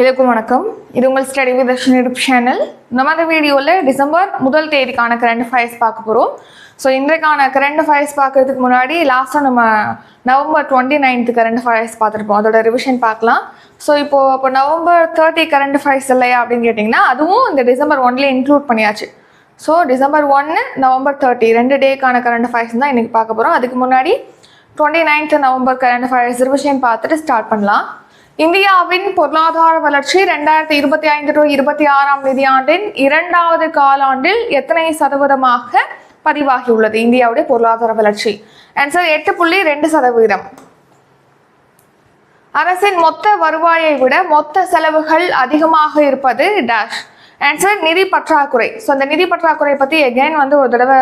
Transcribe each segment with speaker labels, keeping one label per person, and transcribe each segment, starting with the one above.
Speaker 1: எல்லாருக்கும் வணக்கம். இது உங்கள் study with Darshan YouTube channel நமது வீடியோவில் டிசம்பர் முதல் தேதிக்கான கரண்ட் ஃபைல்ஸ் பார்க்க போகிறோம் ஸோ இன்றைக்கான கரண்ட் ஃபைல்ஸ் பார்க்கறதுக்கு முன்னாடி லாஸ்ட்டாக நம்ம November twenty ninth current files பார்த்துருப்போம். அதோட ரிவிஷன் பார்க்கலாம். ஸோ இப்போது அப்போ நவம்பர் தேர்ட்டி கரண்ட் ஃபைல்ஸ் இல்லையா அப்படின்னு கேட்டிங்கன்னா அதுவும் இந்த டிசம்பர் ஒன்லேயே இன்க்ளூட் பண்ணியாச்சு. ஸோ டிசம்பர் ஒன்று நவம்பர் தேர்ட்டி ரெண்டு டேக்கான கரண்ட் ஃபயர்ஸ் தான் இன்றைக்கி பார்க்க போகிறோம் அதுக்கு முன்னாடி twenty ninth November current affairs revision பார்த்துட்டு ஸ்டார்ட் பண்ணலாம். இந்தியாவின் பொருளாதார வளர்ச்சி ரெண்டாயிரத்தி இருபத்தி ஐந்து டு இருபத்தி ஆறாம் நிதியாண்டின் இரண்டாவது காலாண்டில் எத்தனை சதவீதமாக பதிவாகியுள்ளது? இந்தியாவுடைய பொருளாதார வளர்ச்சி. ஆன்சர் எட்டு புள்ளி ரெண்டு சதவீதம். அரசின் மொத்த வருவாயை விட மொத்த செலவுகள் அதிகமாக இருப்பது டேஷ் ஆன்சர் நிதி பற்றாக்குறை. ஸோ அந்த நிதி பற்றாக்குறை பற்றி எகைன் வந்து ஒரு தடவை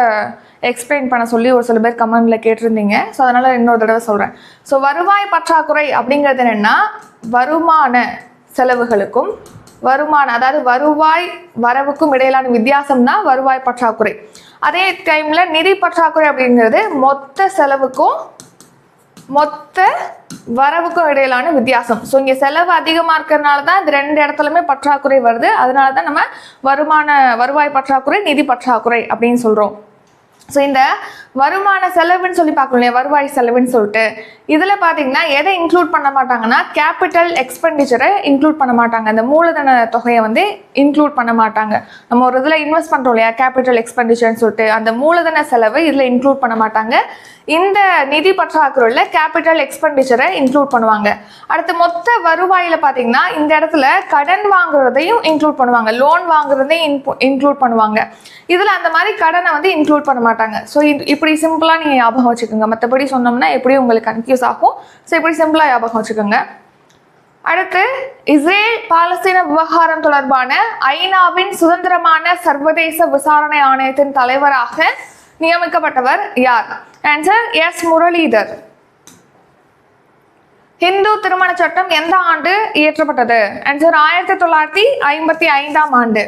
Speaker 1: எக்ஸ்பிளைன் பண்ண சொல்லி ஒரு சில பேர் கமெண்ட்ல கேட்டிருந்தீங்க. ஸோ அதனால் இன்னொரு தடவை சொல்கிறேன் ஸோ வருவாய் பற்றாக்குறை அப்படிங்கிறது என்னென்னா வருமான செலவுகளுக்கும் வருமான அதாவது வருவாய் வரவுக்கும் இடையிலான வித்தியாசம் தான் வருவாய் பற்றாக்குறை. அதே டைமில் நிதி பற்றாக்குறை அப்படிங்கிறது மொத்த செலவுக்கும் மொத்த வரவுக்கும் இடையிலான வித்தியாசம். ஸோ இங்கே செலவு அதிகமாக இருக்கிறதுனால தான் இந்த ரெண்டு இடத்துலையுமே பற்றாக்குறை வருது. அதனால தான் நம்ம வருமான வருவாய் பற்றாக்குறை நிதி பற்றாக்குறை அப்படின்னு சொல்கிறோம் ஸோ இந்த வருமான செலவுன்னு சொல்லி பார்க்கணும் இல்லையா? வருவாய் செலவுன்னு சொல்லிட்டு. இதில் பார்த்தீங்கன்னா எதை இன்க்ளூட் பண்ண மாட்டாங்கன்னா கேபிட்டல் எக்ஸ்பெண்டிச்சரை இன்க்ளூட் பண்ண மாட்டாங்க. இந்த மூலதன தொகையை வந்து இன்க்ளூட் பண்ண மாட்டாங்க. நம்ம ஒரு இதில் இன்வெஸ்ட் பண்ணுறோம் இல்லையா? கேபிட்டல் எக்ஸ்பெண்டிச்சர்னு சொல்லிட்டு. அந்த மூலதன செலவு இதில் இன்க்ளூட் பண்ண மாட்டாங்க. இந்த நிதி பற்றாக்குறையில் கேபிட்டல் எக்ஸ்பெண்டிச்சரை இன்க்ளூட் பண்ணுவாங்க. அடுத்து மொத்த வருவாயில் பார்த்தீங்கன்னா இந்த இடத்துல கடன் வாங்குறதையும் இன்க்ளூட் பண்ணுவாங்க. லோன் வாங்குறதையும் இன்க்ளூட் பண்ணுவாங்க. இதில் அந்த மாதிரி கடனை வந்து இன்க்ளூட் பண்ண மாட்டாங்க. ஸோ இப்படி சிம்பிளாக நீங்கள் ஞாபகம் வச்சுக்கோங்க. மற்றபடி சொன்னோம்னா எப்படி உங்களுக்கு கன்ஃபியூஸ் ஆகும். ஸோ இப்படி சிம்பிளாக ஞாபகம் வச்சுக்கோங்க. அடுத்து இஸ்ரேல் பாலஸ்தீன விவகாரம் தொடர்பான ஐநாவின் சுதந்திரமான சர்வதேச விசாரணை ஆணையத்தின் தலைவராக நியமிக்கப்பட்டவர் யார்? Answer S Muralidhar. ஹிந்து திருமண சட்டம் எந்த ஆண்டு இயற்றப்பட்டது? ஆன்சர் ஆயிரத்தி தொள்ளாயிரத்தி ஐம்பத்தி ஐந்தாம் ஆண்டு.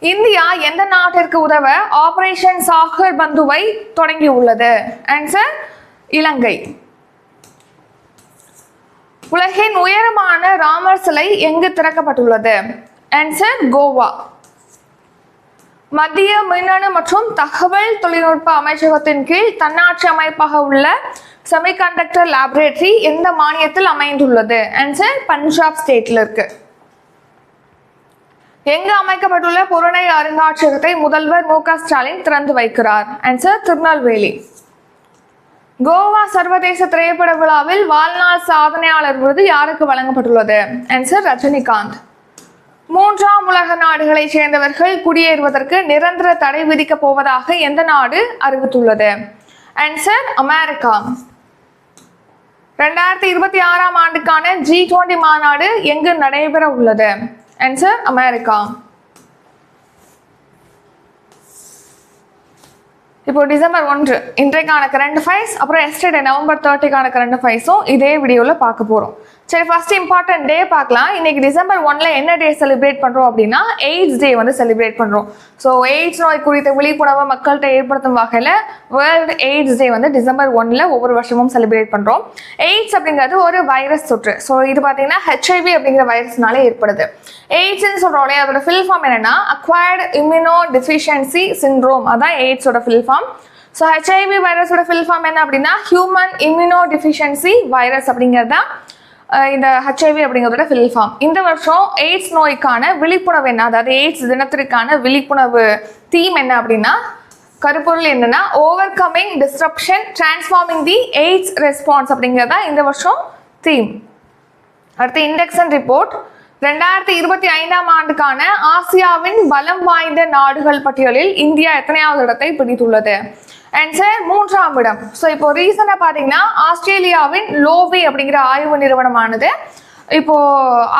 Speaker 1: இந்தியா எந்த நாட்டிற்கு உதவ ஆபரேஷன் சாகர் பந்துவை தொடங்கியுள்ளது? ஆன்சர் இலங்கை. உலகின் உயரமான ராமர் சிலை எங்கு திறக்கப்பட்டுள்ளது? ஆன்சர் கோவா. மத்திய மின்னணு மற்றும் தகவல் தொழில்நுட்ப அமைச்சகத்தின் கீழ் தன்னாட்சி அமைப்பாக உள்ள செமிகண்டக்டர் லேபரேட்டரி எந்த மாநிலத்தில் அமைந்துள்ளது? ஆன்சர் பஞ்சாப் ஸ்டேட்ல இருக்கு. எங்கு அமைக்கப்பட்டுள்ள புறநை அருங்காட்சியகத்தை முதல்வர் மு க ஸ்டாலின் திறந்து வைக்கிறார்? ஆன்சர் திருநெல்வேலி. கோவா சர்வதேச திரைப்பட விழாவில் வாழ்நாள் சாதனையாளர் விருது யாருக்கு வழங்கப்பட்டுள்ளது? ஆன்சர் ரஜினிகாந்த். மூன்றாம் உலக நாடுகளைச் சேர்ந்தவர்கள் குடியேறுவதற்கு நிரந்தர தடை விதிக்கப் போவதாக எந்த நாடு அறிவித்துள்ளது? Answer America. ரெண்டாயிரத்தி இருபத்தி ஆறாம் ஆண்டுக்கான ஜி டுவெண்டி மாநாடு எங்கு நடைபெற உள்ளது ஆன்சர் அமெரிக்கா இப்போ டிசம்பர் ஒன்று இன்றைக்கான கரண்ட் ஃபைஸ் அப்புறம் எஸ்டர்டே நவம்பர் தேர்ட்டிக்கான கரண்ட் ஃபைஸும் இதே வீடியோவில் பார்க்க போகிறோம் சரி ஃபர்ஸ்ட் இம்பார்ட்டன்ட் டே பார்க்கலாம். இன்னைக்கு டிசம்பர் ஒன்ல என்ன டே செலிப்ரேட் பண்ணுறோம் அப்படின்னா எய்ட்ஸ் டே வந்து செலிப்ரேட் பண்ணுறோம் ஸோ எய்ட்ஸ் நோய் குறித்த விழிப்புணர்வை மக்கள்கிட்ட ஏற்படுத்தும் வகையில் வேர்ல்டு எய்ட்ஸ் டே வந்து டிசம்பர் ஒன்ல ஒவ்வொரு வருஷமும் செலிப்ரேட் பண்ணுறோம் எய்ட்ஸ் அப்படிங்கிறது ஒரு வைரஸ் தொற்று. ஸோ இது பார்த்தீங்கன்னா ஹெச்ஐவி அப்படிங்கிற வைரஸ்னாலே ஏற்படுது. எய்ட்ஸ்ன்னு சொல்கிறோம் இல்லையா? அதோட ஃபில் ஃபார்ம் என்னன்னா அக்வயர்டு இம்யூனோ டெஃபிஷியன்சி சிண்ட்ரோம் அதான் எய்ட்ஸோட ஃபில் ஃபார்ம் ஸோ ஹெச்ஐவி வைரஸோட ஃபில் ஃபார்ம் என்ன அப்படின்னா ஹியூமன் இம்யூனோ டெஃபிஷியன்சி வைரஸ் அப்படிங்கிறது தான் இந்த ஹெச்ஐவி அப்படிங்கிறதோட ஃபில் ஃபார்ம் இந்த வருஷம் எய்ட்ஸ் நோய்க்கான விழிப்புணர்வு என்ன? அதாவது எய்ட்ஸ் தினத்திற்கான விழிப்புணர்வு தீம் என்ன அப்படின்னா கருப்பொருள் என்னன்னா overcoming disruption transforming the AIDS response அப்படிங்கிறது தான் இந்த வருஷம் தீம் அடுத்து இண்டெக்ஷன் ரிப்போர்ட் ரெண்டாயிரத்தி இருபத்தி ஐந்தாம் ஆண்டுக்கான ஆசியாவின் பலம் வாய்ந்த நாடுகள் பட்டியலில் இந்தியா எத்தனையாவது இடத்தை பிடித்துள்ளது? ஆன்சர் மூன்றாம் இடம். ஸோ இப்போ ரீசனாக பார்த்தீங்கன்னா ஆஸ்திரேலியாவின் லோவி அப்படிங்கிற ஆய்வு நிறுவனமானது இப்போ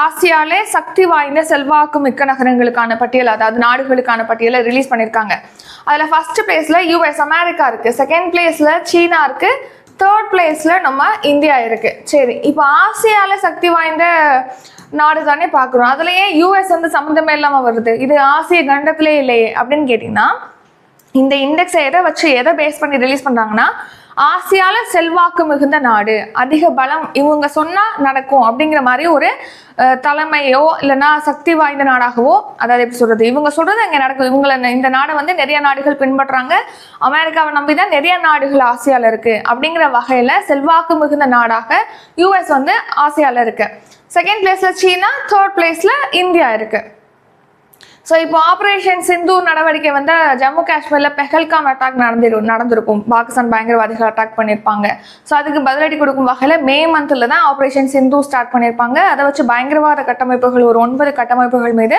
Speaker 1: ஆசியாலே சக்தி வாய்ந்த செல்வாக்கு மிக்க நகரங்களுக்கான பட்டியல் அதாவது நாடுகளுக்கான பட்டியலை ரிலீஸ் பண்ணியிருக்காங்க அதில் ஃபர்ஸ்ட் பிளேஸில் யூஎஸ் அமெரிக்கா இருக்கு. செகண்ட் பிளேஸில் சீனா இருக்கு. தேர்ட் பிளேஸில் நம்ம இந்தியா இருக்குது சரி இப்போ ஆசியாவில் சக்தி வாய்ந்த நாடு தானே பார்க்குறோம் அதுலேயே ஏன் யூஎஸ் வந்து சம்மந்தமே இல்லாமல் வருது. இது ஆசிய கண்டத்திலே இல்லையே அப்படின்னு கேட்டிங்கன்னா இந்த இண்டெக்ஸை எதை வச்சு எதை பேஸ் பண்ணி ரிலீஸ் பண்ணுறாங்கன்னா ஆசியால செல்வாக்கு மிகுந்த நாடு. அதிக பலம் இவங்க சொன்னா நடக்கும் அப்படிங்கிற மாதிரி ஒரு தலைமையோ இல்லைன்னா சக்தி வாய்ந்த நாடாகவோ அதாவது எப்படி சொல்றது இவங்க சொல்றது அங்கே நடக்கும். இவங்களை இந்த நாடை வந்து நிறைய நாடுகள் பின்பற்றாங்க. அமெரிக்காவை நம்பி தான் நிறைய நாடுகள் ஆசியால இருக்கு அப்படிங்கிற வகையில செல்வாக்கு மிகுந்த நாடாக யூஎஸ் வந்து ஆசியால இருக்கு. செகண்ட் பிளேஸ்ல சீனா தேர்ட் பிளேஸ்ல இந்தியா இருக்கு. ஸோ இப்போ ஆப்ரேஷன் சிந்து நடவடிக்கை வந்து ஜம்மு காஷ்மீரில் பெஹல்காம் அட்டாக் நடந்திரு நடந்திருக்கும். பாகிஸ்தான் பயங்கரவாதிகள் அட்டாக் பண்ணியிருப்பாங்க ஸோ அதுக்கு பதிலடி கொடுக்கும் வகையில் மே மந்தில் தான் ஆப்ரேஷன் சிந்து ஸ்டார்ட் பண்ணியிருப்பாங்க அதை வச்சு பயங்கரவாத கட்டமைப்புகள் ஒரு ஒன்பது கட்டமைப்புகள் மீது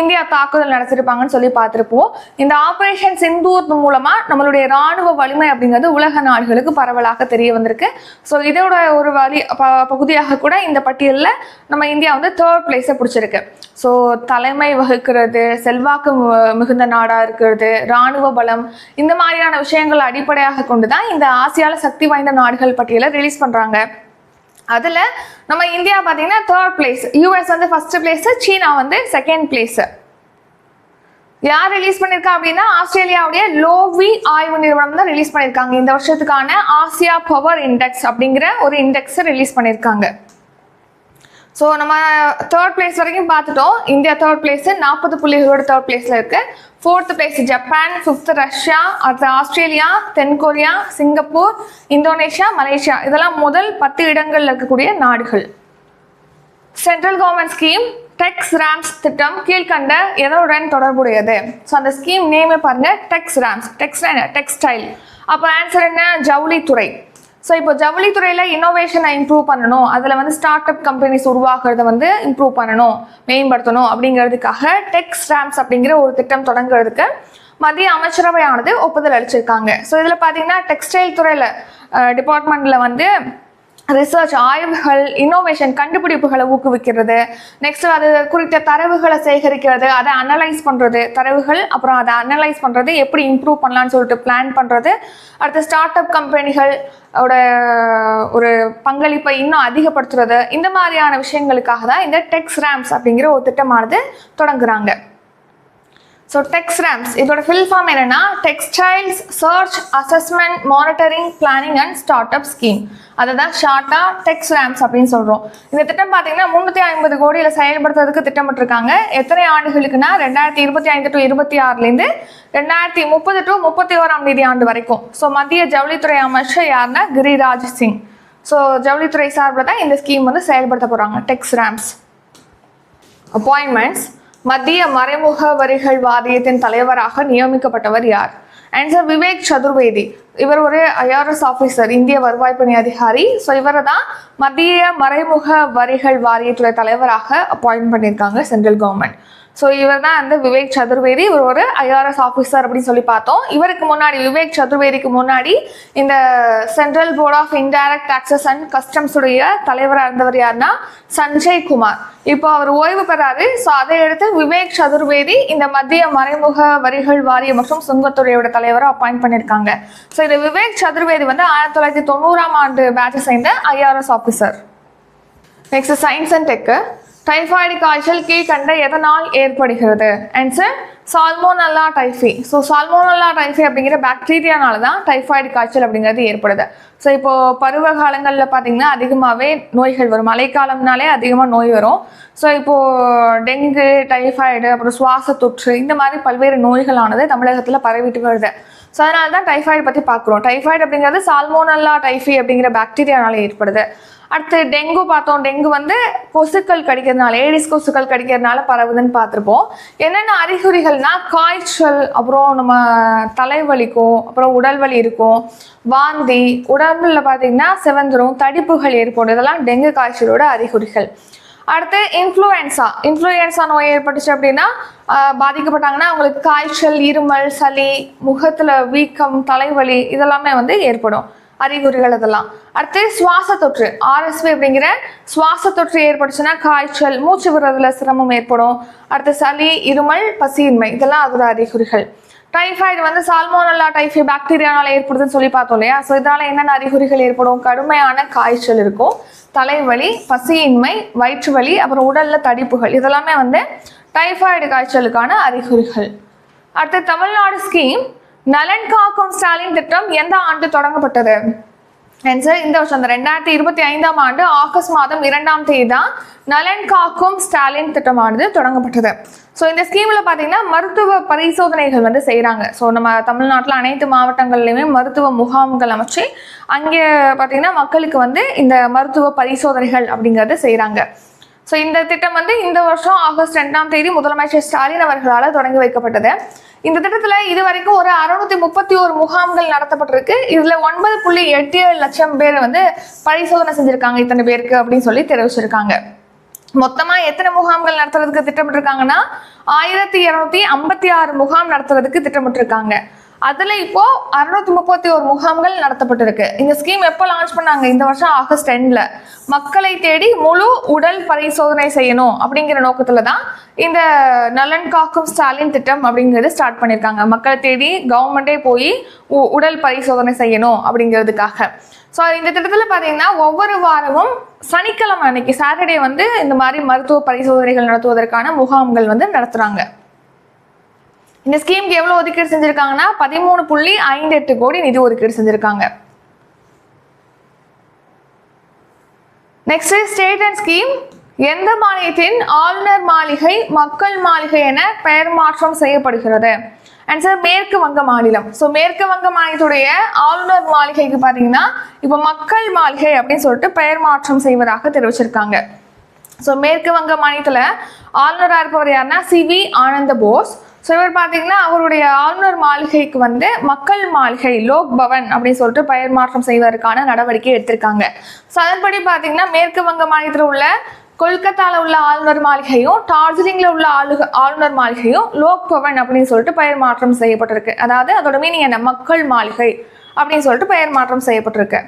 Speaker 1: இந்தியா தாக்குதல் நடத்திருப்பாங்கன்னு சொல்லி பார்த்துருப்போம். இந்த ஆப்ரேஷன் சிந்தூர் மூலமா நம்மளுடைய ராணுவ வலிமை அப்படிங்கிறது உலக நாடுகளுக்கு பரவலாக தெரிய வந்திருக்கு. ஸோ இதோட ஒரு வழி ப- பகுதியாக கூட இந்த பட்டியலில் நம்ம இந்தியா வந்து தேர்ட் பிளேஸை பிடிச்சிருக்கு. ஸோ தலைமை வகுக்கிறது செல்வாக்கு மிகுந்த நாடாக இருக்கிறது ராணுவ பலம் இந்த மாதிரியான விஷயங்களை அடிப்படையாக கொண்டு தான் இந்த ஆசியாவில் சக்தி வாய்ந்த நாடுகள் பட்டியலை ரிலீஸ் பண்ணுறாங்க அதில் நம்ம இந்தியா பார்த்தீங்கன்னா தேர்ட் பிளேஸ் யூஎஸ் வந்து ஃபஸ்ட்டு பிளேஸு சீனா வந்து செகண்ட் பிளேஸு யார் ரிலீஸ் பண்ணியிருக்கா அப்படின்னா ஆஸ்திரேலியாவுடைய லோவி ஆய்வு நிறுவனம் தான் ரிலீஸ் பண்ணியிருக்காங்க இந்த வருஷத்துக்கான ஆசியா பவர் இண்டெக்ஸ் அப்படிங்கிற ஒரு இண்டெக்ஸை ரிலீஸ் பண்ணியிருக்காங்க ஸோ நம்ம தேர்ட் பிளேஸ் வரைக்கும் பார்த்துட்டோம். இந்தியா தேர்ட் பிளேஸ் நாற்பது புள்ளிகளோட தேர்ட் பிளேஸில் இருக்கு. Fourth place Japan fifth Russia அடுத்து ஆஸ்திரேலியா தென்கொரியா சிங்கப்பூர் இந்தோனேஷியா மலேசியா. இதெல்லாம் முதல் பத்து இடங்கள்ல இருக்கக்கூடிய நாடுகள். Central government scheme Tex RAMPS திட்டம் கீழ்கண்ட எதனுடன் தொடர்புடையது? ஸோ அந்த ஸ்கீம் நேமே பாருங்க. டெக்ஸ் ரேம்ஸ் டெக்ஸ் டெக்ஸ்டைல் அப்போ ஆன்சர் என்ன? ஜவுளித்துறை. ஸோ இப்போ ஜவுளித்துறையில் இன்னோவேஷனை இம்ப்ரூவ் பண்ணணும். அதில் வந்து ஸ்டார்ட் அப் கம்பெனிஸ் உருவாகிறத வந்து இம்ப்ரூவ் பண்ணணும் மேம்படுத்தணும் அப்படிங்கிறதுக்காக டெக்ஸ் ஸ்டாம்ப்ஸ் அப்படிங்கிற ஒரு திட்டம் தொடங்குறதுக்கு மத்திய அமைச்சரவையானது ஒப்புதல் அளிச்சிருக்காங்க. ஸோ இதில் பார்த்தீங்கன்னா டெக்ஸ்டைல் துறையில் டிபார்ட்மெண்ட்டில் வந்து ரிசர்ச் ஆய்வுகள் இன்னோவேஷன் கண்டுபிடிப்புகளை ஊக்குவிக்கிறது. நெக்ஸ்ட் அது குறித்த தரவுகளை சேகரிக்கிறது அதை அனலைஸ் பண்ணுறது தரவுகள் அப்புறம் அதை அனலைஸ் பண்ணுறது எப்படி இம்ப்ரூவ் பண்ணலாம்னு சொல்லிட்டு பிளான் பண்ணுறது அடுத்து ஸ்டார்ட் அப் கம்பெனிகள் ஓட ஒரு பங்களிப்பை இன்னும் அதிகப்படுத்துறது. இந்த மாதிரியான விஷயங்களுக்காக தான் இந்த டெக்ஸ் ரேம்ஸ் அப்படிங்கிற ஒரு திட்டமானது தொடங்குறாங்க. ஸோ டெக்ஸ் ரேம்ஸ் இதோட ஃபில் ஃபார்ம் என்னன்னா textiles search assessment monitoring planning and start up scheme அதை தான் ஷார்ட்டாக டெக்ஸ் ரேம்ஸ் அப்படின்னு சொல்கிறோம் இந்த திட்டம் பார்த்தீங்கன்னா முந்நூற்றி ஐம்பது கோடியில் செயல்படுத்துறதுக்கு திட்டமிட்டிருக்காங்க. எத்தனை ஆண்டுகளுக்குன்னா ரெண்டாயிரத்தி இருபத்தி ஐந்து டு இருபத்தி ஆறுலேருந்து ரெண்டாயிரத்தி முப்பது டு முப்பத்தி ஓராம் நிதி ஆண்டு வரைக்கும். ஸோ மத்திய ஜவுளித்துறை அமைச்சர் யாருன்னா கிரிராஜ் சிங். ஸோ ஜவுளித்துறை சார்பில் தான் இந்த ஸ்கீம் வந்து செயல்படுத்த போகிறாங்க டெக்ஸ் ரேம்ஸ் அப்பாயின்மெண்ட்ஸ் மத்திய மறைமுக வரிகள் வாரியத்தின் தலைவராக நியமிக்கப்பட்டவர் யார்? ஆன்சர் விவேக் சதுர்வேதி. இவர் ஒரு ஐஆர்எஸ் ஆஃபீஸர் இந்திய வருவாய் பணி அதிகாரி. ஸோ இவரை தான் மத்திய மறைமுக வரிகள் வாரியத்துறை தலைவராக அப்பாயின்ட் பண்ணியிருக்காங்க சென்ட்ரல் கவர்மெண்ட் ஸோ இவர் தான் வந்து விவேக் சதுர்வேதி. இவர் ஒரு ஐஆர்எஸ் ஆஃபீஸர் அப்படின்னு சொல்லி பார்த்தோம். இவருக்கு முன்னாடி விவேக் சதுர்வேதிக்கு முன்னாடி இந்த central board of indirect taxes and customs உடைய தலைவராக இருந்தவர் யாருன்னா சஞ்சய் குமார். இப்போ அவர் ஓய்வு பெறாரு. ஸோ அதை அடுத்து விவேக் சதுர்வேதி இந்த மத்திய மறைமுக வரிகள் வாரியம் மற்றும் சுங்கத்துறையோட தலைவரை அப்பாயிண்ட் பண்ணியிருக்காங்க ஸோ இந்த விவேக் சதுர்வேதி வந்து ஆயிரத்தி தொள்ளாயிரத்தி தொண்ணூறாம் ஆண்டு பேட்சை சேர்ந்த IRS officer next science and tech typhoid காய்ச்சல் கீழ்கண்ட எதனால் ஏற்படுகிறது? Answer salmonella typhi so salmonella typhi அப்படிங்கிற பாக்டீரியானால தான் டைஃபாய்டு காய்ச்சல் அப்படிங்கிறது ஏற்படுது. ஸோ இப்போ பருவ காலங்களில் பார்த்தீங்கன்னா அதிகமாகவே நோய்கள் வரும். மழைக்காலம்னாலே அதிகமாக நோய் வரும். ஸோ இப்போ டெங்கு டைஃபாய்டு அப்புறம் சுவாச தொற்று இந்த மாதிரி பல்வேறு நோய்களானது தமிழகத்தில் பரவிட்டு வருது. ஸோ அதனால தான் டைஃபாய்டு பற்றி பார்க்குறோம் டைஃபாய்டு அப்படிங்கிறது சால்மோனல்லா டைஃபி அப்படிங்கிற பாக்டீரியானால ஏற்படுது. அடுத்து டெங்கு பார்த்தோம். டெங்கு வந்து கொசுக்கள் கடிக்கிறதுனால ஏடிஸ் கொசுக்கள் கடிக்கிறதுனால பரவுதுன்னு பார்த்துருப்போம். என்னென்ன அறிகுறிகள்னா காய்ச்சல் அப்புறம் நம்ம தலைவலிக்கும் அப்புறம் உடல் வலி இருக்கும் வாந்தி உடம்புல பார்த்தீங்கன்னா செவந்துரும் தடிப்புகள் ஏற்படும். இதெல்லாம் டெங்கு காய்ச்சலோட அறிகுறிகள். அடுத்து இன்ஃப்ளூயன்ஸா இன்ஃப்ளூயன்ஸா நோய் ஏற்பட்டுச்சு அப்படின்னா பாதிக்கப்பட்டாங்கன்னா அவங்களுக்கு காய்ச்சல் இருமல் சளி முகத்தில் வீக்கம் தலைவலி இதெல்லாமே வந்து ஏற்படும். அறிகுறிகள் அதெல்லாம். அடுத்து சுவாச தொற்று ஆர்எஸ்பி அப்படிங்கிற சுவாச தொற்று ஏற்பட்டுச்சுன்னா காய்ச்சல் மூச்சு விடுறதுல சிரமம் ஏற்படும். அடுத்து சளி இருமல் பசியின்மை இதெல்லாம் அதோட அறிகுறிகள். டைஃபாய்டு வந்து சால்மோனல்லா டைஃபி பாக்டீரியானால ஏற்படுதுன்னு சொல்லி பார்த்தோம் இல்லையா? ஸோ இதனால என்னென்ன அறிகுறிகள் ஏற்படும்? கடுமையான காய்ச்சல் இருக்கும் தலைவலி பசியின்மை வயிற்று வலி அப்புறம் உடல்ல தடிப்புகள் இதெல்லாமே வந்து டைஃபாய்டு காய்ச்சலுக்கான அறிகுறிகள். அடுத்து தமிழ்நாடு ஸ்கீம் நலன் காக்கும் ஸ்டாலின் திட்டம் எந்த ஆண்டு தொடங்கப்பட்டது? என்சர் இந்த வருஷம் அந்த ரெண்டாயிரத்தி இருபத்தி ஐந்தாம் ஆண்டு ஆகஸ்ட் மாதம் இரண்டாம் தேதி தான் நலன் காக்கும் ஸ்டாலின் திட்டமானது தொடங்கப்பட்டது. ஸோ இந்த ஸ்கீமில் பார்த்தீங்கன்னா மருத்துவ பரிசோதனைகள் வந்து செய்கிறாங்க ஸோ நம்ம தமிழ்நாட்டில் அனைத்து மாவட்டங்கள்லையுமே மருத்துவ முகாம்கள் அமைச்சு அங்கே பார்த்தீங்கன்னா மக்களுக்கு வந்து இந்த மருத்துவ பரிசோதனைகள் அப்படிங்கிறது செய்கிறாங்க ஸோ இந்த திட்டம் வந்து இந்த வருஷம் ஆகஸ்ட் ரெண்டாம் தேதி முதலமைச்சர் ஸ்டாலின் அவர்களால் தொடங்கி வைக்கப்பட்டது. இந்த திட்டத்துல இது வரைக்கும் ஒரு அறுநூத்தி முப்பத்தி ஒரு முகாம்கள் நடத்தப்பட்டிருக்கு. இதுல ஒன்பது புள்ளி எட்டு ஏழு லட்சம் பேர் வந்து பரிசோதனை செஞ்சிருக்காங்க இத்தனை பேருக்கு அப்படின்னு சொல்லி தெரிவிச்சிருக்காங்க. மொத்தமா எத்தனை முகாம்கள் நடத்துறதுக்கு திட்டமிட்டிருக்காங்கன்னா ஆயிரத்தி இருநூத்தி ஐம்பத்தி ஆறு முகாம் நடத்துறதுக்கு திட்டமிட்டிருக்காங்க. அதில் இப்போ அறுநூத்தி முப்பத்தி ஒரு முகாம்கள் நடத்தப்பட்டிருக்கு. இந்த ஸ்கீம் எப்போ லான்ச் பண்ணாங்க? இந்த வருஷம் ஆகஸ்ட் ரெண்டுல மக்களை தேடி முழு உடல் பரிசோதனை செய்யணும் அப்படிங்கிற நோக்கத்துல தான் இந்த நலன் காக்கும் ஸ்டாலின் திட்டம் அப்படிங்கிறது ஸ்டார்ட் பண்ணியிருக்காங்க மக்களை தேடி கவர்மெண்டே போய் உ- உடல் பரிசோதனை செய்யணும் அப்படிங்கிறதுக்காக. ஸோ இந்த திட்டத்தில் பார்த்தீங்கன்னா ஒவ்வொரு வாரமும் சனிக்கிழமை அன்னைக்கு சாட்டர்டே வந்து இந்த மாதிரி மருத்துவ பரிசோதனைகள் நடத்துவதற்கான முகாம்கள் வந்து நடத்துகிறாங்க இந்த ஸ்கீமுக்கு எவ்வளோ ஒதுக்கீடு செஞ்சுருக்காங்கன்னா? பதிமூணு புள்ளி ஐந்து எட்டு கோடி நிதி ஒதுக்கீடு செஞ்சுருக்காங்க. நெக்ஸ்ட் ஸ்டேட் அண்ட் ஸ்கீம் எந்த மாநிலத்தின் ஆளுநர் மாளிகை மக்கள் மாளிகை என பெயர் மாற்றம் செய்யப்படுகிறது? ஆன்சர் மேற்கு வங்க மாநிலம். ஸோ மேற்கு வங்க மாநிலத்துடைய ஆளுநர் மாளிகைக்கு பார்த்தீங்கன்னா இப்போ மக்கள் மாளிகை அப்படின்னு சொல்லிட்டு பெயர் மாற்றம் செய்வதாக தெரிவிச்சிருக்காங்க. ஸோ மேற்கு வங்க மாநிலத்தில் ஆளுநராக இருப்பவர் யாருன்னா சி வி ஆனந்த போஸ். ஸோ இவர் பார்த்தீங்கன்னா அவருடைய ஆளுநர் மாளிகைக்கு வந்து மக்கள் மாளிகை லோக் பவன் அப்படின்னு சொல்லிட்டு பெயர் மாற்றம் செய்வதற்கான நடவடிக்கை எடுத்திருக்காங்க. ஸோ அதன்படி பார்த்தீங்கன்னா மேற்கு வங்க மாநிலத்தில் உள்ள கொல்கத்தால உள்ள ஆளுநர் மாளிகையும் டார்ஜிலிங்கில் உள்ள ஆளு ஆளுநர் மாளிகையும் லோக் பவன் அப்படின்னு சொல்லிட்டு பெயர் மாற்றம் செய்யப்பட்டிருக்கு. அதாவது அதோட மீனிங் என்ன? மக்கள் மாளிகை அப்படின்னு சொல்லிட்டு பெயர் மாற்றம் செய்யப்பட்டிருக்கு.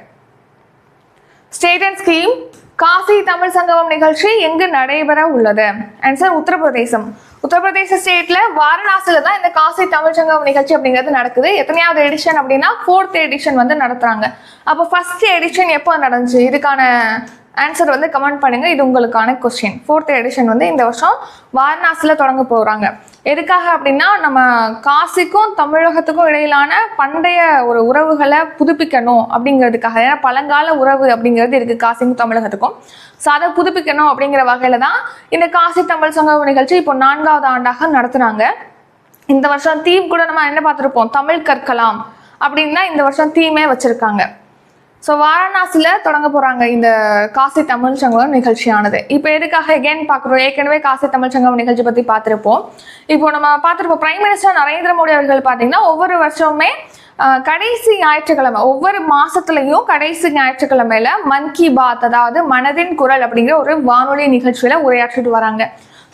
Speaker 1: State and scheme Kashi Tamil Sangamam நிகழ்ச்சி எங்கு நடைபெற உள்ளது? ஆன்சர் உத்தரப்பிரதேசம். உத்தரப்பிரதேச ஸ்டேட்ல வாரணாசியில தான் இந்த காசி தமிழ் நிகழ்ச்சி அப்படிங்கிறது நடக்குது. எத்தனையாவது எடிஷன் அப்படின்னா ஃபோர்த் எடிஷன் வந்து நடத்துறாங்க. அப்போ ஃபர்ஸ்ட் எடிஷன் எப்போ நடந்துச்சு? இதுக்கான ஆன்சர் வந்து கமெண்ட் பண்ணுங்க. இது உங்களுக்கான கொஸ்டின் ஃபோர்த் எடிஷன் வந்து இந்த வருஷம் வாரணாசியில் தொடங்க போகிறாங்க எதுக்காக அப்படின்னா நம்ம காசிக்கும் தமிழகத்துக்கும் இடையிலான பண்டைய ஒரு உறவுகளை புதுப்பிக்கணும் அப்படிங்கிறதுக்காக. ஏன்னா பழங்கால உறவு அப்படிங்கிறது இருக்குது காசிக்கும் தமிழகத்துக்கும். ஸோ அதை புதுப்பிக்கணும் அப்படிங்கிற வகையில் தான் இந்த காசி தமிழ் சங்கம் நிகழ்ச்சி இப்போ நான்காவது ஆண்டாக நடத்துனாங்க இந்த வருஷம் தீம் கூட நம்ம என்ன பார்த்துருப்போம்? தமிழ் கற்கலாம் அப்படின்னு தான் இந்த வருஷம் தீமே வச்சுருக்காங்க. ஸோ வாரணாசியில் தொடங்க போகிறாங்க இந்த காசி தமிழ் சங்கம் நிகழ்ச்சியானது. இப்போ எதுக்காக எகேன் பார்க்குறோம்? ஏற்கனவே காசி தமிழ் சங்கம் நிகழ்ச்சி பற்றி பார்த்துருப்போம். இப்போ நம்ம பார்த்துருப்போம் பிரைம் மினிஸ்டர் நரேந்திர மோடி அவர்கள் பார்த்தீங்கன்னா ஒவ்வொரு வருஷமுமே கடைசி ஞாயிற்றுக்கிழமை ஒவ்வொரு மாசத்துலயும் கடைசி ஞாயிற்றுக்கிழமையில மன் கி பாத் அதாவது மனதின் குரல் அப்படிங்கிற ஒரு வானொலி நிகழ்ச்சியில உரையாற்றிட்டு வராங்க.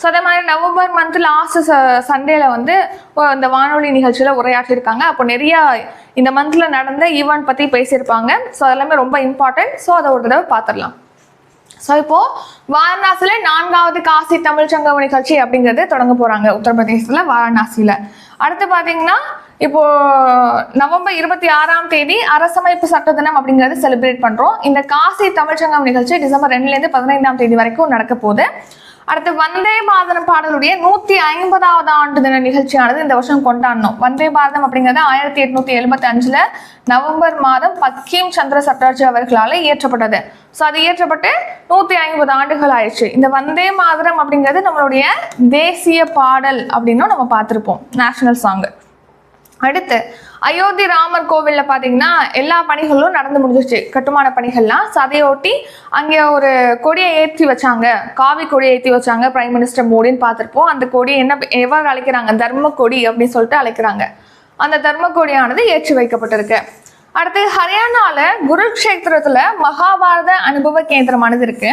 Speaker 1: ஸோ அதே மாதிரி நவம்பர் மந்த் லாஸ்ட் சண்டேல வந்து இந்த வானொலி நிகழ்ச்சியில் உரையாற்றிருக்காங்க அப்போ நிறையா இந்த மந்த்தில் நடந்த ஈவெண்ட் பற்றி பேசியிருப்பாங்க. ஸோ அதெல்லாமே ரொம்ப இம்பார்ட்டன்ட் ஸோ அதை ஒரு தடவை பார்த்துடலாம் ஸோ இப்போ வாரணாசியில நான்காவது காசி தமிழ் சங்கம் நிகழ்ச்சி அப்படிங்கிறது தொடங்க போறாங்க உத்தரப்பிரதேசத்துல வாரணாசியில. அடுத்து பாத்தீங்கன்னா இப்போ நவம்பர் இருபத்தி ஆறாம் தேதி அரசமைப்பு சட்ட தினம் அப்படிங்கிறது செலிப்ரேட் பண்றோம். இந்த காசி தமிழ்ச்சங்கம் நிகழ்ச்சி டிசம்பர் ரெண்டுலேருந்து பதினைந்தாம் தேதி வரைக்கும் நடக்க போகுது. அடுத்து வந்தே பாரதம் பாடலுடைய நூத்தி ஐம்பதாவது ஆண்டு தின நிகழ்ச்சியானது இந்த வருஷம் கொண்டாடணும். வந்தே பாரதம் அப்படிங்கிறது ஆயிரத்தி எட்நூத்தி எழுபத்தி அஞ்சுல நவம்பர் மாதம் பக்கீம் சந்திர சட்டர்ஜி அவர்களால் இயற்றப்பட்டது. ஸோ அது இயற்றப்பட்டு நூத்தி ஐம்பது ஆண்டுகள் ஆயிடுச்சு. இந்த வந்தே மாதரம் அப்படிங்கிறது நம்மளுடைய தேசிய பாடல் அப்படின்னும் நம்ம பார்த்துருப்போம். நேஷனல் சாங் அடுத்து அயோத்தி ராமர் கோவிலில் பார்த்தீங்கன்னா எல்லா பணிகளும் நடந்து முடிஞ்சிச்சு கட்டுமான பணிகள்லாம் ஸோ அதையொட்டி அங்கே ஒரு கொடியை ஏற்றி வச்சாங்க. காவி கொடியை ஏற்றி வச்சாங்க பிரைம் மினிஸ்டர் மோடின்னு பார்த்துருப்போம் அந்த கொடி என்ன எவ்வாறு அழைக்கிறாங்க? தர்ம கொடி அப்படின்னு சொல்லிட்டு அழைக்கிறாங்க. அந்த தர்ம கொடியானது ஏற்றி வைக்கப்பட்டிருக்கு. அடுத்து ஹரியானாவில் குருக்ஷேத்திரத்தில் மகாபாரத அனுபவ கேந்திரமானது இருக்குது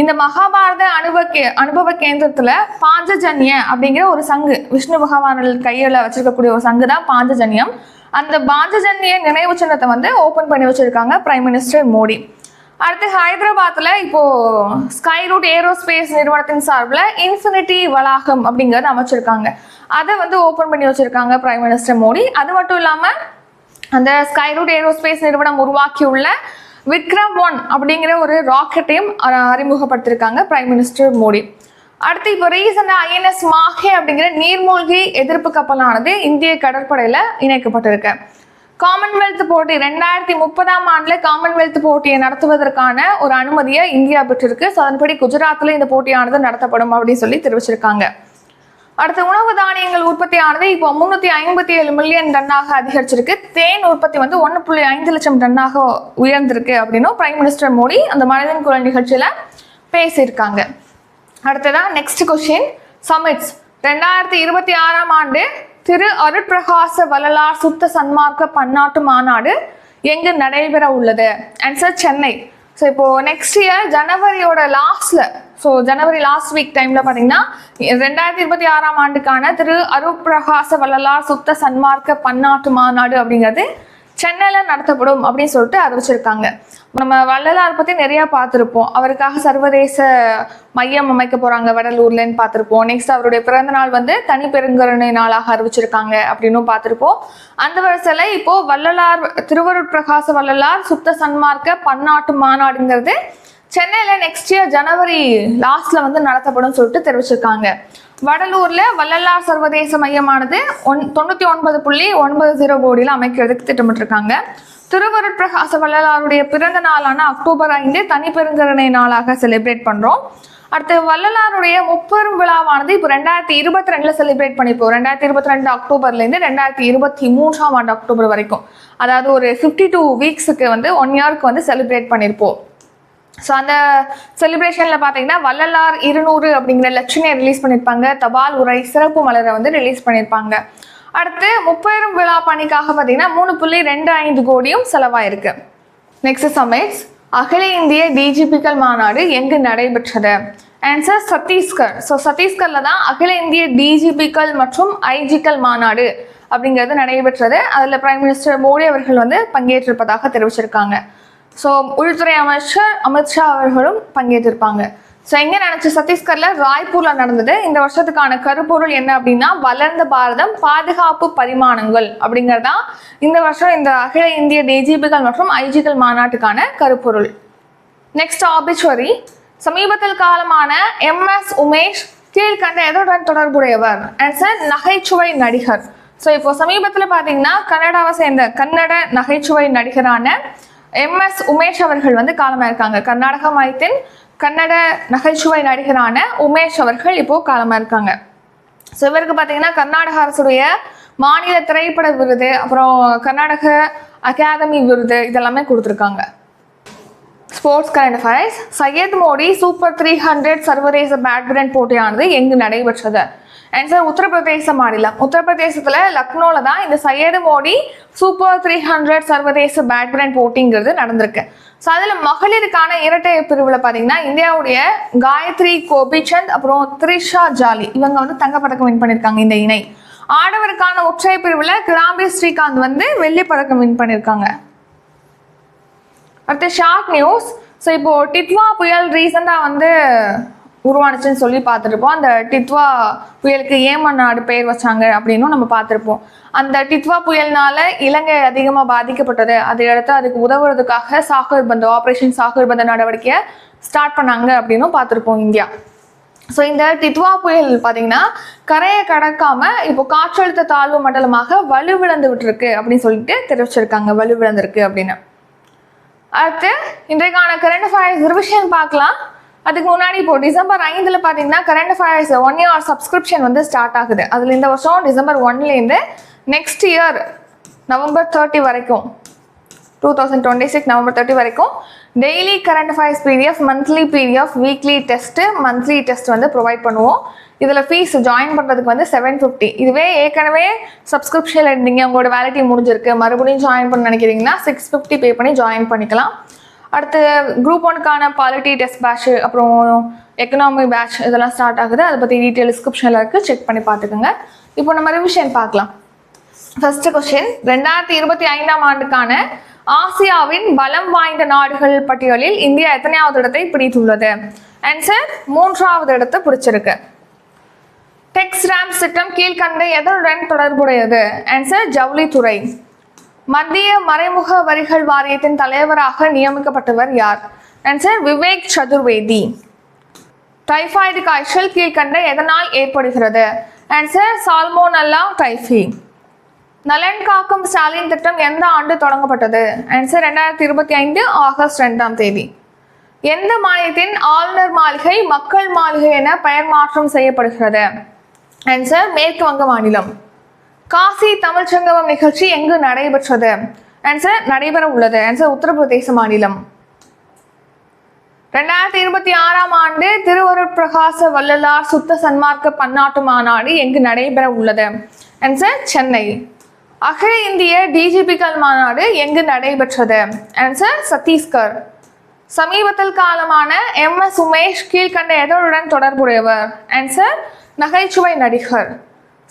Speaker 1: இந்த மகாபாரத அனுபவ கே அனுபவ கேந்திரத்துல பாஞ்சஜன்ய அப்படிங்கிற ஒரு சங்கு விஷ்ணு பகவானில் கையில வச்சிருக்கக்கூடிய ஒரு சங்கு தான் பாஞ்சஜன்யம். அந்த பாஞ்சஜன்ய நினைவு சின்னத்தை வந்து ஓபன் பண்ணி வச்சிருக்காங்க பிரைம் மினிஸ்டர் மோடி. அடுத்து ஹைதராபாத்தில் இப்போ ஸ்கை ரூட் ஏரோஸ்பேஸ் நிறுவனத்தின் சார்பில் இன்ஃபினிட்டி வளாகம் அப்படிங்கிறது அமைச்சிருக்காங்க. அதை வந்து ஓப்பன் பண்ணி வச்சிருக்காங்க பிரைம் மினிஸ்டர் மோடி. அது மட்டும் இல்லாமல் அந்த ஸ்கை ரூட் ஏரோஸ்பேஸ் நிறுவனம் உருவாக்கியுள்ள விக்ரம் ஒன் அப்படிங்கிற ஒரு ராக்கெட்டையும் அறிமுகப்படுத்திருக்காங்க அறிமுகப்படுத்தியிருக்காங்க பிரைம் மினிஸ்டர் மோடி. அடுத்து இப்போ ரீசெண்டாக ஐஎன்எஸ் மாஹே அப்படிங்கிற நீர்மூழ்கி எதிர்ப்பு கப்பலானது இந்திய கடற்படையில் இணைக்கப்பட்டிருக்கு. காமன்வெல்த் போட்டி ரெண்டாயிரத்தி முப்பதாம் ஆண்டில் காமன்வெல்த் போட்டியை நடத்துவதற்கான ஒரு அனுமதியை இந்தியா பெற்றிருக்கு. ஸோ அதன்படி குஜராத்தில் இந்த போட்டியானது நடத்தப்படும் அப்படின்னு சொல்லி தெரிவிச்சிருக்காங்க. அடுத்து உணவு தானியங்கள் உற்பத்தியானது இப்போ முன்னூத்தி ஐம்பத்தி ஏழு மில்லியன் டன்னாக அதிகரிச்சிருக்கு. தேன் உற்பத்தி வந்து ஒன்று புள்ளி ஐந்து லட்சம் டன்னாக உயர்ந்திருக்கு அப்படின்னு பிரைம் மினிஸ்டர் மோடி அந்த மனிதன் குரல் நிகழ்ச்சியில பேசியிருக்காங்க. அடுத்ததா நெக்ஸ்ட் கொஸ்டின் சமிட்ஸ் ரெண்டாயிரத்தி இருபத்தி ஆறாம் ஆண்டு திரு அருட்பிரகாச வள்ளலார் சுத்த சன்மார்க்க பன்னாட்டு மாநாடு எங்கு நடைபெற உள்ளது? ஆன்சர் சென்னை. ஸோ இப்போ நெக்ஸ்ட் இயர் ஜனவரியோட லாஸ்ட்ல ஸோ ஜனவரி லாஸ்ட் வீக் டைம்ல பார்த்தீங்கன்னா ரெண்டாயிரத்தி இருபத்தி ஆறாம் ஆண்டுக்கான திரு அருப்பிரகாச வள்ளலார் சுத்த சன்மார்க்க பன்னாட்டு மாநாடு அப்படிங்கிறது சென்னையில் நடத்தப்படும் அப்படின்னு சொல்லிட்டு அறிவிச்சிருக்காங்க. நம்ம வள்ளலார் பற்றி நிறையா பார்த்துருப்போம். அவருக்காக சர்வதேச மையம் அமைக்க போகிறாங்க வடலூர்லன்னு பார்த்துருப்போம். நெக்ஸ்ட் அவருடைய பிறந்த நாள் வந்து தனி பெருங்கருணை நாளாக அறிவிச்சிருக்காங்க அப்படின்னும் பார்த்துருப்போம். அந்த வரிசையில் இப்போ வள்ளலார் திருவருட் பிரகாச வள்ளலார் சுத்த சன்மார்க்க பன்னாட்டு மாநாடுங்கிறது சென்னையில் நெக்ஸ்ட் இயர் ஜனவரி லாஸ்ட்ல வந்து நடத்தப்படும் சொல்லிட்டு தெரிவிச்சிருக்காங்க. வடலூர்ல வள்ளலார் சர்வதேச மையமானது ஒன் தொண்ணூத்தி ஒன்பது புள்ளி ஒன்பது ஜீரோ கோடியில் அமைக்கிறதுக்கு திட்டமிட்டிருக்காங்க. திருவருட் பிரகாச வள்ளலாருடைய பிறந்த நாளான அக்டோபர் ஐந்து தனி பெருங்கருணை நாளாக செலிப்ரேட் பண்றோம். அடுத்து வள்ளலாருடைய முப்பெரும் விழாவானது இப்போ ரெண்டாயிரத்தி இருபத்தி ரெண்டுல செலிப்ரேட் பண்ணிப்போம். ரெண்டாயிரத்தி இருபத்தி ரெண்டு அக்டோபர்ல இருந்து ரெண்டாயிரத்தி இருபத்தி மூன்றாம் ஆண்டு அக்டோபர் வரைக்கும். அதாவது ஒரு ஃபிஃப்டி டூ வீக்ஸுக்கு வந்து ஒன் இயர்க்கு வந்து செலிப்ரேட் பண்ணியிருப்போம் ஸோ அந்த செலிப்ரேஷனில் பார்த்தீங்கன்னா வள்ளலார் இருநூறு அப்படிங்கிற லட்சணையை ரிலீஸ் பண்ணியிருப்பாங்க தபால் உரை சிறப்பு மலரை வந்து ரிலீஸ் பண்ணியிருப்பாங்க அடுத்து முப்பெரும் விழா பணிக்காக பார்த்தீங்கன்னா மூணு புள்ளி ரெண்டு ஐந்து கோடியும் செலவாயிருக்கு. நெக்ஸ்ட் சமைட்ஸ் அகில இந்திய டிஜிபிக்கள் மாநாடு எங்கு நடைபெற்றது? ஆன்சர் சத்தீஸ்கர். ஸோ சத்தீஸ்கரில் தான் அகில இந்திய டிஜிபிக்கள் மற்றும் ஐஜிக்கள் மாநாடு அப்படிங்கிறது நடைபெற்றது. அதில் பிரைம் மினிஸ்டர் மோடி அவர்கள் வந்து பங்கேற்றிருப்பதாக தெரிவிச்சிருக்காங்க. ஸோ உள்துறை அமைச்சர் அமித்ஷா அவர்களும் பங்கேற்றிருப்பாங்க. ஸோ எங்கே நினச்சி சத்தீஸ்கரில் ராய்ப்பூரில் நடந்தது. இந்த வருஷத்துக்கான கருப்பொருள் என்ன அப்படின்னா வளர்ந்த பாரதம் பாதுகாப்பு பரிமாணங்கள் அப்படிங்கிறதா இந்த வருஷம் இந்த அகில இந்திய டிஜிபிகள் மற்றும் ஐஜிகள் மாநாட்டுக்கான கருப்பொருள். நெக்ஸ்ட் ஆபிச்சுவரி சமீபத்தில் காலமான எம்எஸ் உமேஷ் கீழ்கண்ட எதனுடன் தொடர்புடையவர்? ஆன்சர் நகைச்சுவை நடிகர். ஸோ இப்போ சமீபத்தில் பார்த்தீங்கன்னா கன்னடாவை சேர்ந்த கன்னட நகைச்சுவை நடிகரான எம் எஸ் உமேஷ் அவர்கள் வந்து காலமாக இருக்காங்க கர்நாடக மாயத்தின் கன்னட நகைச்சுவை நடிகரான உமேஷ் அவர்கள் இப்போ காலமாக இருக்காங்க. ஸோ இவருக்கு பார்த்தீங்கன்னா கர்நாடக அரசுடைய மாநில திரைப்பட விருது அப்புறம் கர்நாடக அகாதமி விருது இதெல்லாமே கொடுத்துருக்காங்க. Sports current affairs Syed Modi super three hundred சர்வதேச பேட்மிண்டன் போட்டியானது எங்கு நடைபெற்றது? ஆன்சர் உத்தரப்பிரதேச மாநிலம். உத்தரப்பிரதேசத்தில் லக்னோவில் தான் இந்த Syed Modi super three hundred சர்வதேச பேட்மிண்டன் போட்டிங்கிறது நடந்திருக்கு. ஸோ அதில் மகளிருக்கான இரட்டை பிரிவில் பார்த்தீங்கன்னா இந்தியாவுடைய காயத்ரி கோபிச்சந்த் அப்புறம் த்ரிஷா ஜாலி. இவங்க வந்து தங்கப்பதக்கம் வின் பண்ணியிருக்காங்க இந்த இணை. ஆடவருக்கான ஒற்றைய பிரிவில் கிராம்பி ஸ்ரீகாந்த் வந்து வெள்ளிப் பதக்கம் வின் பண்ணியிருக்காங்க அடுத்து ஷார்ட் நியூஸ். ஸோ இப்போ டிட்வா புயல் ரீசெண்டாக வந்து உருவானுச்சுன்னு சொல்லி பார்த்துருப்போம். அந்த டித்வா புயலுக்கு ஏமன் நாடு பெயர் வச்சாங்க அப்படின்னும் நம்ம பார்த்துருப்போம். அந்த டித்வா புயல்னால இலங்கை அதிகமாக பாதிக்கப்பட்டது. அதை அடுத்து அதுக்கு உதவுறதுக்காக சாகர் பந்த ஆப்ரேஷன் சாகர் பந்த நடவடிக்கையை ஸ்டார்ட் பண்ணாங்க அப்படின்னும் பார்த்துருப்போம் இந்தியா. ஸோ இந்த டித்வா புயல் பார்த்தீங்கன்னா கரையை கடக்காம இப்போ காற்றழுத்த தாழ்வு மண்டலமாக வலுவிழந்து விட்டுருக்கு அப்படின்னு சொல்லிட்டு தெரிவிச்சிருக்காங்க. வலுவிழந்திருக்கு அப்படின்னு. அடுத்து இன்றைக்கான கரண்ட் அஃபேர்ஸ் ரிவிஷன் பார்க்கலாம். அதுக்கு முன்னாடி இப்போ டிசம்பர் ஐந்தில் பார்த்தீங்கன்னா current affairs one year subscription வந்து ஸ்டார்ட் ஆகுது. அதில் இந்த வருஷம் டிசம்பர் ஒன்லேருந்து நெக்ஸ்ட் இயர் நவம்பர் தேர்ட்டி வரைக்கும் two thousand twenty six November thirty வரைக்கும் daily current affairs PDF monthly PDF weekly test monthly test வந்து ப்ரொவைட் பண்ணுவோம். இதில் ஃபீஸ் ஜாயின் பண்ணுறதுக்கு வந்து செவன் ஃபிஃப்டி இதுவே ஏற்கனவே சப்ஸ்கிரிப்ஷனில் இருந்தீங்க உங்களோட வேலிட்டி முடிஞ்சிருக்கு. மறுபடியும் ஜாயின் பண்ண நினைக்கிறீங்கன்னா சிக்ஸ் ஃபிஃப்டி பே பண்ணி ஜாயின் பண்ணிக்கலாம். அடுத்து குரூப் ஒனுக்கான பாலிட்டி டெஸ்ட் பேட்ச் அப்புறம் எக்கனாமி பேட்ச் இதெல்லாம் ஸ்டார்ட் ஆகுது. அதை பற்றி டீட்டெயில் டிஸ்கிரிப்ஷனில் இருக்குது செக் பண்ணி பார்த்துக்கோங்க. இப்போ நம்ம ரிவிஷன் பார்க்கலாம். ஃபர்ஸ்ட் கொஸ்டின் ரெண்டாயிரத்தி இருபத்தி ஐந்தாம் ஆண்டுக்கான ஆசியாவின் பலம் வாய்ந்த நாடுகள் பட்டியலில் இந்தியா எத்தனையாவது இடத்தை பிடித்துள்ளது? ஆன்சர் மூன்றாவது இடத்தை பிடிச்சிருக்கு. டெக்ஸ் ரேம்ஸ் திட்டம் கீழ்கண்ட எதனுடன் தொடர்புடையது? ஆன்சர் ஜவுளித்துறை. மத்திய மறைமுக வரிகள் வாரியத்தின் தலைவராக நியமிக்கப்பட்டவர் யார்? ஆன்சர் விவேக் சதுர்வேதி. டைஃபாய்டு காய்ச்சல் கீழ்கண்ட எதனால் ஏற்படுகிறது? Answer salmonella typhi. நலன் காக்கும் ஸ்டாலின் திட்டம் எந்த ஆண்டு தொடங்கப்பட்டது? ஆன்சர் ரெண்டாயிரத்தி இருபத்தி ஐந்து ஆகஸ்ட் ரெண்டாம் தேதி. எந்த மாநிலத்தின் ஆளுநர் மாளிகை மக்கள் மாளிகை என பெயர் மாற்றம் செய்யப்படுகிறது? ஆன்சர் மேற்கு வங்க மாநிலம். காசி தமிழ்ச்சங்கமம் நிகழ்ச்சி எங்கு நடைபெற்றது? ஆன்சர் நடைபெற உள்ளது ஆன்சர் உத்தரப்பிரதேச மாநிலம். ரெண்டாயிரத்தி இருபத்தி ஆறாம் ஆண்டு திருவருட் பிரகாச வள்ளலார் சுத்த சன்மார்க்க பன்னாட்டு மாநாடு எங்கு நடைபெற உள்ளது ஆன்சர் சென்னை. அகில இந்திய டிஜிபிகள் மாநாடு எங்கு நடைபெற்றது? ஆன்சர் சத்தீஸ்கர். சமீபத்தில் காலமான எம் எஸ் உமேஷ் கீழ்கண்ட எதனுடன் தொடர்புடையவர்? ஆன்சர் நகைச்சுவை நடிகர்.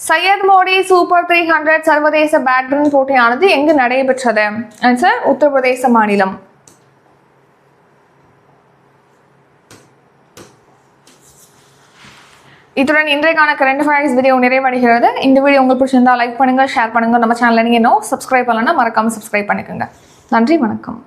Speaker 1: Syed Modi super three hundred சர்வதேச பேட்மிண்டன் போட்டியானது எங்கு நடைபெற்றது? ஆன்சர் உத்தரப்பிரதேச மாநிலம். இத்துடன் இன்றைக்கான கரண்ட் அஃபேர்ஸ் வீடியோ நிறைவடைகிறது. இந்த வீடியோ உங்களுக்கு பிடிச்சிருந்தா லைக் பண்ணுங்க ஷேர் பண்ணுங்க. நம்ம சேனலில் நீங்கள் இன்னும் சப்ஸ்கிரைப் பண்ணலன்னா மறக்காம சப்ஸ்கிரைப் பண்ணிக்கோங்க. நன்றி வணக்கம்.